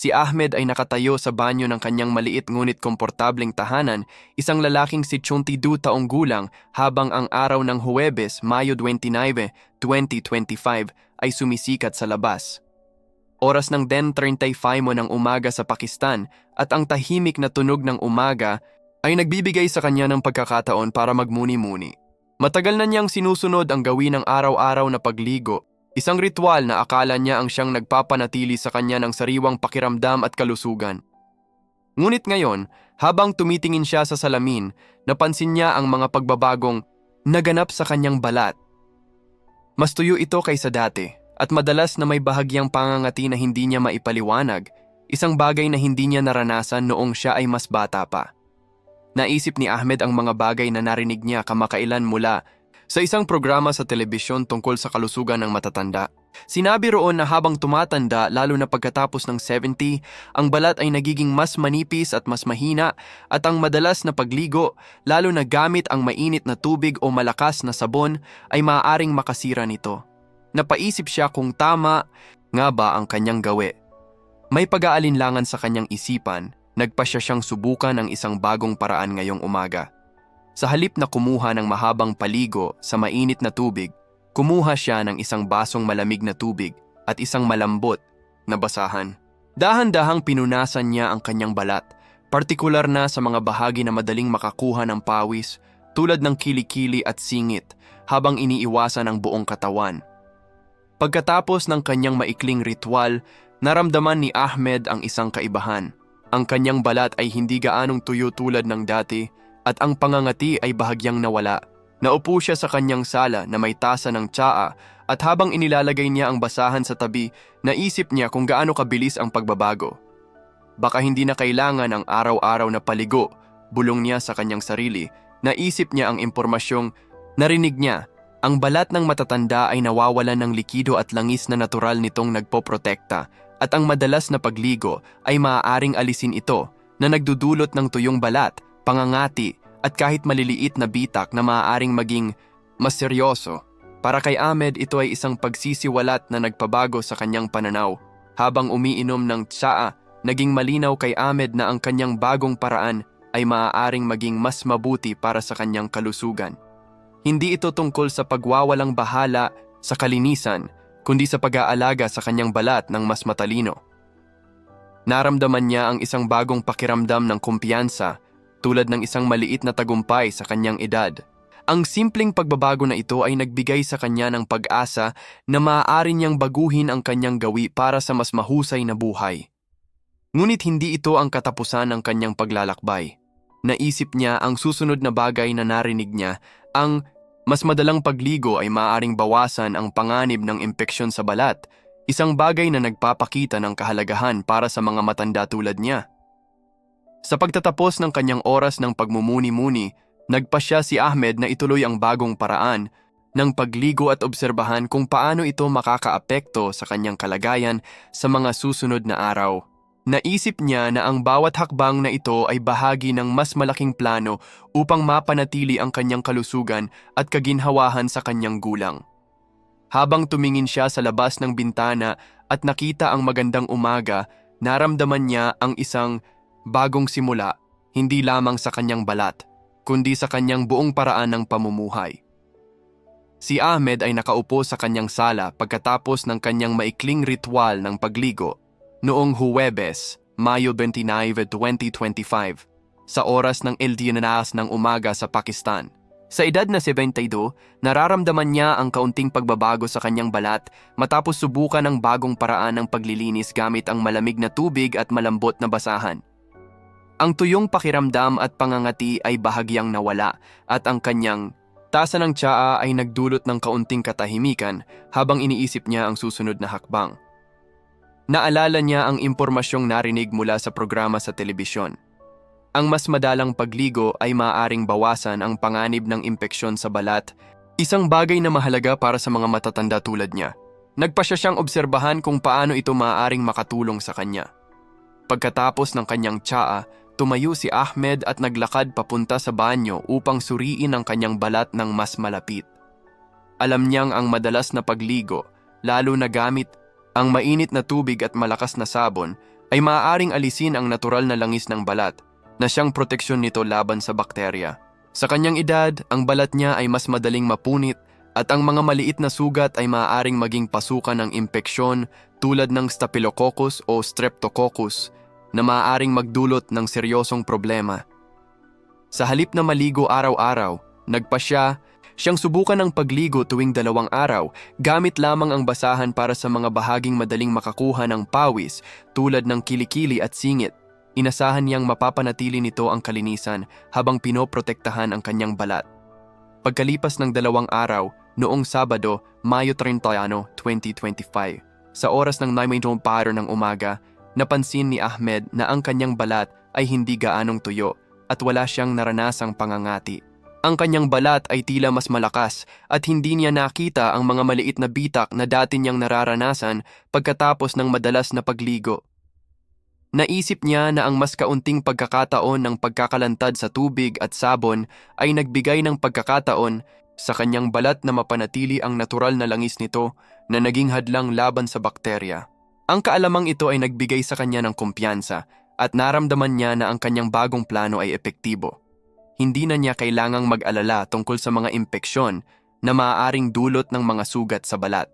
Si Ahmed ay nakatayo sa banyo ng kanyang maliit ngunit komportableng tahanan, isang lalaking si 22 taong gulang habang ang araw ng Huwebes, Mayo 29, 2025 ay sumisikat sa labas. Oras ng 10.35 mo ng umaga sa Pakistan at ang tahimik na tunog ng umaga ay nagbibigay sa kanya ng pagkakataon para magmuni-muni. Matagal na niyang sinusunod ang gawin ng araw-araw na pagligo, isang ritual na akala niya ang siyang nagpapanatili sa kanya ng sariwang pakiramdam at kalusugan. Ngunit ngayon, habang tumitingin siya sa salamin, napansin niya ang mga pagbabagong naganap sa kanyang balat. Mas tuyo ito kaysa dati at madalas na may bahagyang pangangati na hindi niya maipaliwanag, isang bagay na hindi niya naranasan noong siya ay mas bata pa. Naisip ni Ahmed ang mga bagay na narinig niya kamakailan mula sa isang programa sa telebisyon tungkol sa kalusugan ng matatanda. Sinabi roon na habang tumatanda lalo na pagkatapos ng 70, ang balat ay nagiging mas manipis at mas mahina at ang madalas na pagligo, lalo na gamit ang mainit na tubig o malakas na sabon, ay maaaring makasira nito. Napaisip siya kung tama nga ba ang kanyang gawi. May pag-aalinlangan sa kanyang isipan nagpa siya siyang subukan ng isang bagong paraan ngayong umaga. Sa halip na kumuha ng mahabang paligo sa mainit na tubig, kumuha siya ng isang basong malamig na tubig at isang malambot na basahan. Dahan-dahang pinunasan niya ang kanyang balat, partikular na sa mga bahagi na madaling makakuha ng pawis tulad ng kilikili at singit habang iniiwasan ang buong katawan. Pagkatapos ng kanyang maikling ritual, naramdaman ni Ahmed ang isang kaibahan – ang kanyang balat ay hindi gaanong tuyo tulad ng dati at ang pangangati ay bahagyang nawala. Naupo siya sa kanyang sala na may tasa ng tsaa at habang inilalagay niya ang basahan sa tabi, naisip niya kung gaano kabilis ang pagbabago. Baka hindi na kailangan ang araw-araw na paligo, bulong niya sa kanyang sarili. Naisip niya ang impormasyong narinig niya. Ang balat ng matatanda ay nawawalan ng likido at langis na natural nitong nagpoprotekta at ang madalas na pagligo ay maaaring alisin ito na nagdudulot ng tuyong balat, pangangati at kahit maliliit na bitak na maaaring maging mas seryoso. Para kay Ahmed ito ay isang pagsisiwalat na nagpabago sa kanyang pananaw. Habang umiinom ng tsaa, naging malinaw kay Ahmed na ang kanyang bagong paraan ay maaaring maging mas mabuti para sa kanyang kalusugan. Hindi ito tungkol sa pagwawalang bahala sa kalinisan, kundi sa pag-aalaga sa kanyang balat ng mas matalino. Naramdaman niya ang isang bagong pakiramdam ng kumpiyansa tulad ng isang maliit na tagumpay sa kanyang edad. Ang simpleng pagbabago na ito ay nagbigay sa kanya ng pag-asa na maaari niyang baguhin ang kanyang gawi para sa mas mahusay na buhay. Ngunit hindi ito ang katapusan ng kanyang paglalakbay. Naisip niya ang susunod na bagay na narinig niya, ang mas madalang pagligo ay maaaring bawasan ang panganib ng impeksyon sa balat, isang bagay na nagpapakita ng kahalagahan para sa mga matanda tulad niya. Sa pagtatapos ng kanyang oras ng pagmumuni-muni, nagpasya si Ahmed na ituloy ang bagong paraan ng pagligo at obserbahan kung paano ito makakaapekto sa kanyang kalagayan sa mga susunod na araw. Naisip niya na ang bawat hakbang na ito ay bahagi ng mas malaking plano upang mapanatili ang kanyang kalusugan at kaginhawahan sa kanyang gulang. Habang tumingin siya sa labas ng bintana at nakita ang magandang umaga, naramdaman niya ang isang bagong simula, hindi lamang sa kanyang balat, kundi sa kanyang buong paraan ng pamumuhay. Si Ahmed ay nakaupo sa kanyang sala pagkatapos ng kanyang maikling ritual ng pagligo noong Huwebes, Mayo 29, 2025, sa oras ng El Dinanas ng umaga sa Pakistan. Sa edad na 72, nararamdaman niya ang kaunting pagbabago sa kanyang balat matapos subukan ang bagong paraan ng paglilinis gamit ang malamig na tubig at malambot na basahan. Ang tuyong pakiramdam at pangangati ay bahagyang nawala at ang kanyang tasa ng tsaa ay nagdulot ng kaunting katahimikan habang iniisip niya ang susunod na hakbang. Naalala niya ang impormasyong narinig mula sa programa sa telebisyon. Ang mas madalang pagligo ay maaaring bawasan ang panganib ng impeksyon sa balat, isang bagay na mahalaga para sa mga matatanda tulad niya. Nagpasya siyang obserbahan kung paano ito maaaring makatulong sa kanya. Pagkatapos ng kanyang tsaa, tumayo si Ahmed at naglakad papunta sa banyo upang suriin ang kanyang balat ng mas malapit. Alam niyang ang madalas na pagligo, lalo na gamit ang mainit na tubig at malakas na sabon ay maaaring alisin ang natural na langis ng balat na siyang proteksyon nito laban sa bakterya. Sa kanyang edad, ang balat niya ay mas madaling mapunit at ang mga maliit na sugat ay maaaring maging pasukan ng impeksyon tulad ng Staphylococcus o Streptococcus na maaaring magdulot ng seryosong problema. Sa halip na maligo araw-araw, nagpa siya siyang subukan ng pagligo tuwing dalawang araw gamit lamang ang basahan para sa mga bahaging madaling makakuha ng pawis tulad ng kilikili at singit. Inasahan niyang mapapanatili nito ang kalinisan habang pinoprotektahan ang kanyang balat. Pagkalipas ng dalawang araw, noong Sabado, Mayo 30, 2025, sa oras ng 9 paro ng umaga, napansin ni Ahmed na ang kanyang balat ay hindi gaanong tuyo at wala siyang naranasang pangangati. Ang kanyang balat ay tila mas malakas at hindi niya nakita ang mga maliit na bitak na dati niyang nararanasan pagkatapos ng madalas na pagligo. Naisip niya na ang mas kaunting pagkakataon ng pagkakalantad sa tubig at sabon ay nagbigay ng pagkakataon sa kanyang balat na mapanatili ang natural na langis nito na naging hadlang laban sa bakterya. Ang kaalamang ito ay nagbigay sa kanya ng kumpiyansa at naramdaman niya na ang kanyang bagong plano ay epektibo. Hindi na niya kailangang mag-alala tungkol sa mga impeksyon na maaaring dulot ng mga sugat sa balat.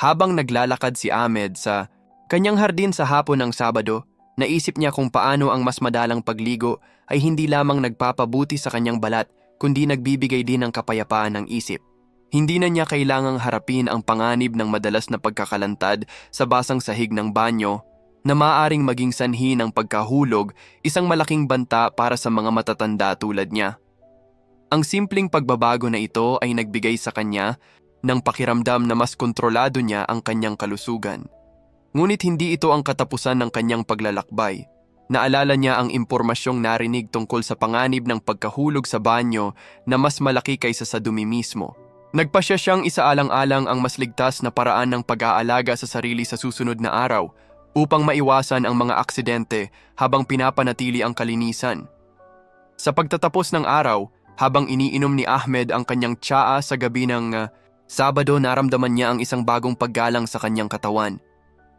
Habang naglalakad si Ahmed sa kanyang hardin sa hapon ng Sabado, naisip niya kung paano ang mas madalang pagligo ay hindi lamang nagpapabuti sa kanyang balat kundi nagbibigay din ng kapayapaan ng isip. Hindi na niya kailangang harapin ang panganib ng madalas na pagkakalantad sa basang sahig ng banyo na maaring maging sanhi ng pagkahulog, isang malaking banta para sa mga matatanda tulad niya. Ang simpleng pagbabago na ito ay nagbigay sa kanya ng pakiramdam na mas kontrolado niya ang kanyang kalusugan. Ngunit hindi ito ang katapusan ng kanyang paglalakbay. Naalala niya ang impormasyong narinig tungkol sa panganib ng pagkahulog sa banyo na mas malaki kaysa sa dumi mismo. Nagpasya siyang isaalang-alang ang mas ligtas na paraan ng pag-aalaga sa sarili sa susunod na araw upang maiwasan ang mga aksidente habang pinapanatili ang kalinisan. Sa pagtatapos ng araw, habang iniinom ni Ahmed ang kanyang tsaa sa gabi ng uh, Sabado naramdaman niya ang isang bagong paggalang sa kanyang katawan.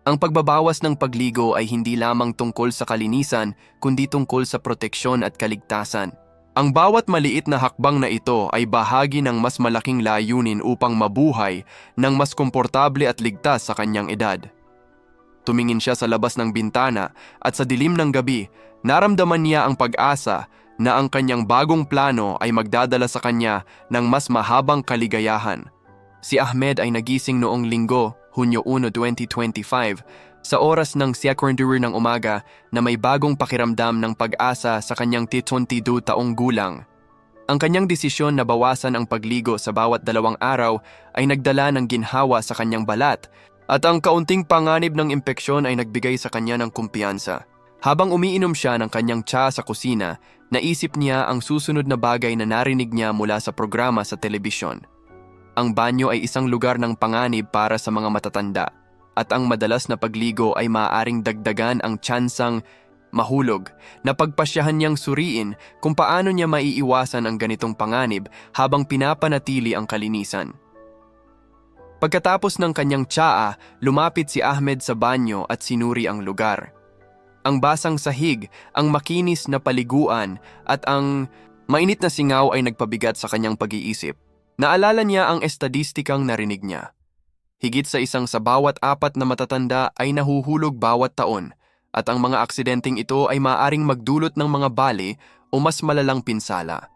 Ang pagbabawas ng pagligo ay hindi lamang tungkol sa kalinisan, kundi tungkol sa proteksyon at kaligtasan. Ang bawat maliit na hakbang na ito ay bahagi ng mas malaking layunin upang mabuhay ng mas komportable at ligtas sa kanyang edad. Tumingin siya sa labas ng bintana at sa dilim ng gabi, naramdaman niya ang pag-asa na ang kanyang bagong plano ay magdadala sa kanya ng mas mahabang kaligayahan. Si Ahmed ay nagising noong linggo Hunyo 1, 2025, sa oras ng secondary ng umaga na may bagong pakiramdam ng pag-asa sa kanyang 22 taong gulang. Ang kanyang desisyon na bawasan ang pagligo sa bawat dalawang araw ay nagdala ng ginhawa sa kanyang balat at ang kaunting panganib ng impeksyon ay nagbigay sa kanya ng kumpiyansa. Habang umiinom siya ng kanyang tsa sa kusina, naisip niya ang susunod na bagay na narinig niya mula sa programa sa telebisyon. Ang banyo ay isang lugar ng panganib para sa mga matatanda at ang madalas na pagligo ay maaaring dagdagan ang tsansang mahulog na pagpasyahan niyang suriin kung paano niya maiiwasan ang ganitong panganib habang pinapanatili ang kalinisan. Pagkatapos ng kanyang tsaa, lumapit si Ahmed sa banyo at sinuri ang lugar. Ang basang sahig, ang makinis na paliguan at ang mainit na singaw ay nagpabigat sa kanyang pag-iisip. Naalala niya ang estadistikang narinig niya. Higit sa isang sa bawat apat na matatanda ay nahuhulog bawat taon at ang mga aksidenteng ito ay maaring magdulot ng mga bali o mas malalang pinsala.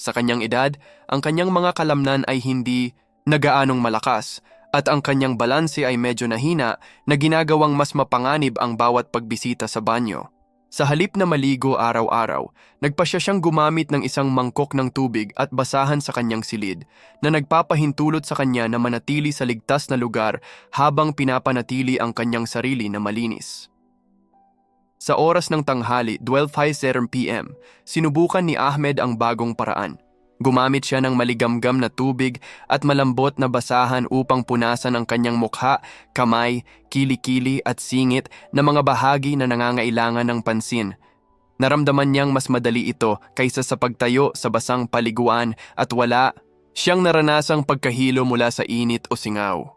Sa kanyang edad, ang kanyang mga kalamnan ay hindi nagaanong malakas at ang kanyang balanse ay medyo nahina na ginagawang mas mapanganib ang bawat pagbisita sa banyo. Sa halip na maligo araw-araw, nagpasya siyang gumamit ng isang mangkok ng tubig at basahan sa kanyang silid na nagpapahintulot sa kanya na manatili sa ligtas na lugar habang pinapanatili ang kanyang sarili na malinis. Sa oras ng tanghali, 12.50 p.m., sinubukan ni Ahmed ang bagong paraan – Gumamit siya ng maligamgam na tubig at malambot na basahan upang punasan ang kanyang mukha, kamay, kilikili at singit na mga bahagi na nangangailangan ng pansin. Naramdaman niyang mas madali ito kaysa sa pagtayo sa basang paliguan at wala siyang naranasang pagkahilo mula sa init o singaw.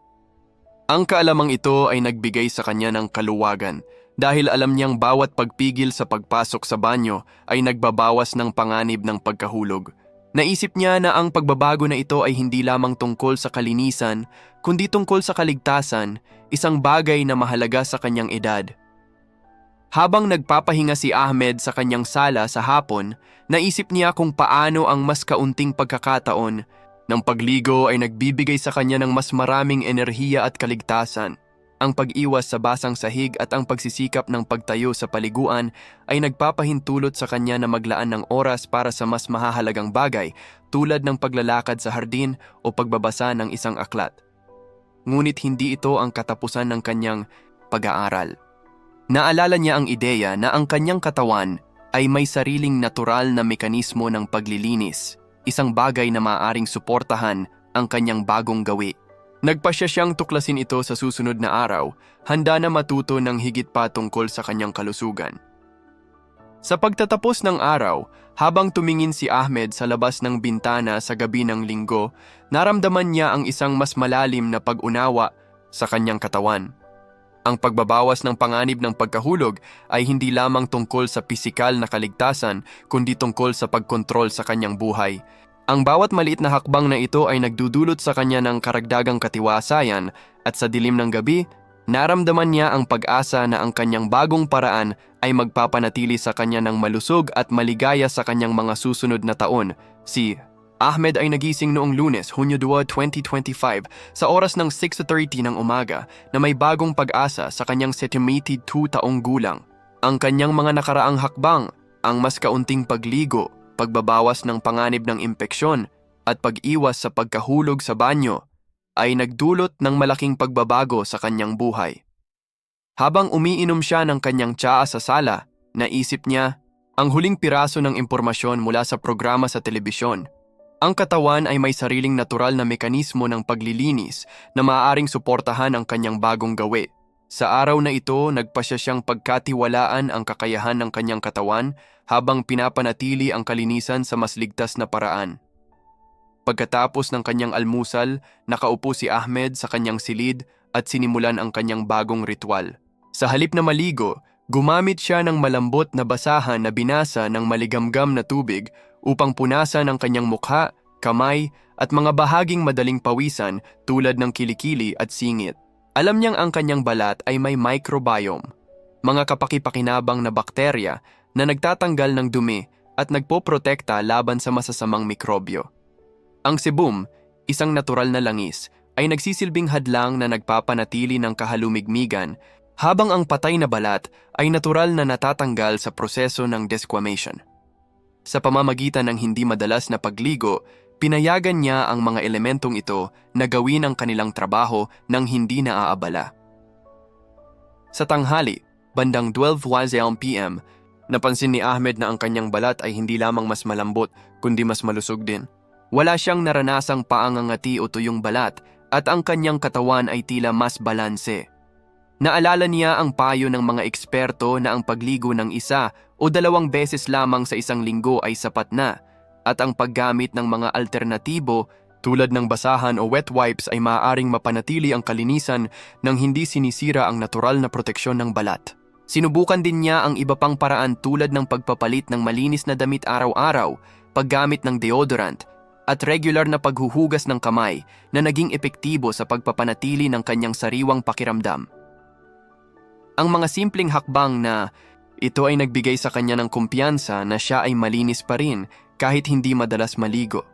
Ang kaalamang ito ay nagbigay sa kanya ng kaluwagan dahil alam niyang bawat pagpigil sa pagpasok sa banyo ay nagbabawas ng panganib ng pagkahulog. Naisip niya na ang pagbabago na ito ay hindi lamang tungkol sa kalinisan, kundi tungkol sa kaligtasan, isang bagay na mahalaga sa kanyang edad. Habang nagpapahinga si Ahmed sa kanyang sala sa hapon, naisip niya kung paano ang mas kaunting pagkakataon ng pagligo ay nagbibigay sa kanya ng mas maraming enerhiya at kaligtasan. Ang pag-iwas sa basang sahig at ang pagsisikap ng pagtayo sa paliguan ay nagpapahintulot sa kanya na maglaan ng oras para sa mas mahahalagang bagay tulad ng paglalakad sa hardin o pagbabasa ng isang aklat. Ngunit hindi ito ang katapusan ng kanyang pag-aaral. Naalala niya ang ideya na ang kanyang katawan ay may sariling natural na mekanismo ng paglilinis, isang bagay na maaaring suportahan ang kanyang bagong gawi. Nagpasya siyang tuklasin ito sa susunod na araw, handa na matuto ng higit pa tungkol sa kanyang kalusugan. Sa pagtatapos ng araw, habang tumingin si Ahmed sa labas ng bintana sa gabi ng linggo, naramdaman niya ang isang mas malalim na pag-unawa sa kanyang katawan. Ang pagbabawas ng panganib ng pagkahulog ay hindi lamang tungkol sa pisikal na kaligtasan, kundi tungkol sa pagkontrol sa kanyang buhay. Ang bawat maliit na hakbang na ito ay nagdudulot sa kanya ng karagdagang katiwasayan at sa dilim ng gabi, naramdaman niya ang pag-asa na ang kanyang bagong paraan ay magpapanatili sa kanya ng malusog at maligaya sa kanyang mga susunod na taon. Si Ahmed ay nagising noong lunes, Hunyo 2, 2025 sa oras ng 6.30 ng umaga na may bagong pag-asa sa kanyang 72 taong gulang. Ang kanyang mga nakaraang hakbang, ang mas kaunting pagligo, pagbabawas ng panganib ng impeksyon at pag-iwas sa pagkahulog sa banyo ay nagdulot ng malaking pagbabago sa kanyang buhay. Habang umiinom siya ng kanyang tsaa sa sala, naisip niya ang huling piraso ng impormasyon mula sa programa sa telebisyon. Ang katawan ay may sariling natural na mekanismo ng paglilinis na maaaring suportahan ang kanyang bagong gawi. Sa araw na ito, nagpasya siyang pagkatiwalaan ang kakayahan ng kanyang katawan habang pinapanatili ang kalinisan sa mas ligtas na paraan. Pagkatapos ng kanyang almusal, nakaupo si Ahmed sa kanyang silid at sinimulan ang kanyang bagong ritual. Sa halip na maligo, gumamit siya ng malambot na basahan na binasa ng maligamgam na tubig upang punasan ang kanyang mukha, kamay at mga bahaging madaling pawisan tulad ng kilikili at singit. Alam niyang ang kanyang balat ay may microbiome, mga kapakipakinabang na bakterya na nagtatanggal ng dumi at nagpoprotekta laban sa masasamang mikrobyo. Ang sebum, isang natural na langis, ay nagsisilbing hadlang na nagpapanatili ng kahalumigmigan habang ang patay na balat ay natural na natatanggal sa proseso ng desquamation. Sa pamamagitan ng hindi madalas na pagligo, pinayagan niya ang mga elementong ito na gawin ang kanilang trabaho nang hindi naaabala. Sa tanghali, bandang 12.1 p.m., napansin ni Ahmed na ang kanyang balat ay hindi lamang mas malambot kundi mas malusog din. Wala siyang naranasang paangangati o tuyong balat at ang kanyang katawan ay tila mas balanse. Naalala niya ang payo ng mga eksperto na ang pagligo ng isa o dalawang beses lamang sa isang linggo ay sapat na at ang paggamit ng mga alternatibo tulad ng basahan o wet wipes ay maaaring mapanatili ang kalinisan nang hindi sinisira ang natural na proteksyon ng balat. Sinubukan din niya ang iba pang paraan tulad ng pagpapalit ng malinis na damit araw-araw, paggamit ng deodorant, at regular na paghuhugas ng kamay na naging epektibo sa pagpapanatili ng kanyang sariwang pakiramdam. Ang mga simpleng hakbang na ito ay nagbigay sa kanya ng kumpiyansa na siya ay malinis pa rin kahit hindi madalas maligo.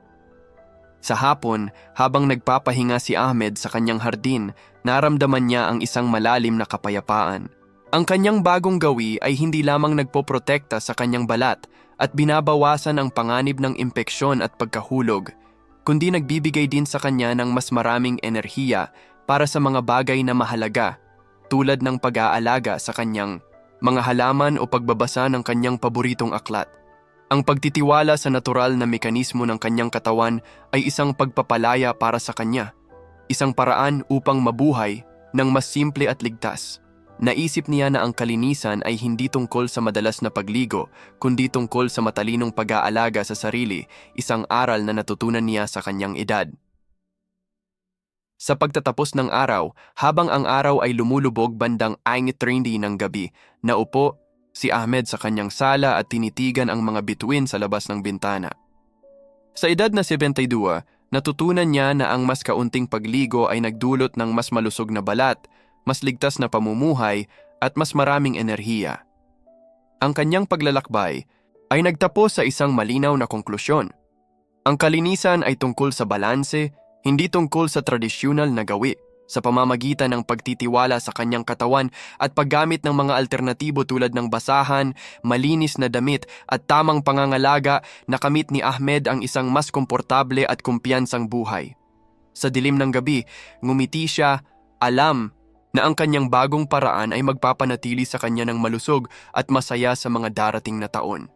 Sa hapon, habang nagpapahinga si Ahmed sa kanyang hardin, naramdaman niya ang isang malalim na kapayapaan. Ang kanyang bagong gawi ay hindi lamang nagpoprotekta sa kanyang balat at binabawasan ang panganib ng impeksyon at pagkahulog, kundi nagbibigay din sa kanya ng mas maraming enerhiya para sa mga bagay na mahalaga tulad ng pag-aalaga sa kanyang mga halaman o pagbabasa ng kanyang paboritong aklat. Ang pagtitiwala sa natural na mekanismo ng kanyang katawan ay isang pagpapalaya para sa kanya, isang paraan upang mabuhay ng mas simple at ligtas. Naisip niya na ang kalinisan ay hindi tungkol sa madalas na pagligo, kundi tungkol sa matalinong pag-aalaga sa sarili, isang aral na natutunan niya sa kanyang edad. Sa pagtatapos ng araw, habang ang araw ay lumulubog bandang 9.30 ng gabi, naupo si Ahmed sa kanyang sala at tinitigan ang mga bituin sa labas ng bintana. Sa edad na 72, natutunan niya na ang mas kaunting pagligo ay nagdulot ng mas malusog na balat, mas ligtas na pamumuhay at mas maraming enerhiya. Ang kanyang paglalakbay ay nagtapos sa isang malinaw na konklusyon. Ang kalinisan ay tungkol sa balanse, hindi tungkol sa tradisyonal na gawi, sa pamamagitan ng pagtitiwala sa kanyang katawan at paggamit ng mga alternatibo tulad ng basahan, malinis na damit at tamang pangangalaga nakamit ni Ahmed ang isang mas komportable at kumpiyansang buhay. Sa dilim ng gabi, ngumiti siya, alam na ang kanyang bagong paraan ay magpapanatili sa kanya ng malusog at masaya sa mga darating na taon.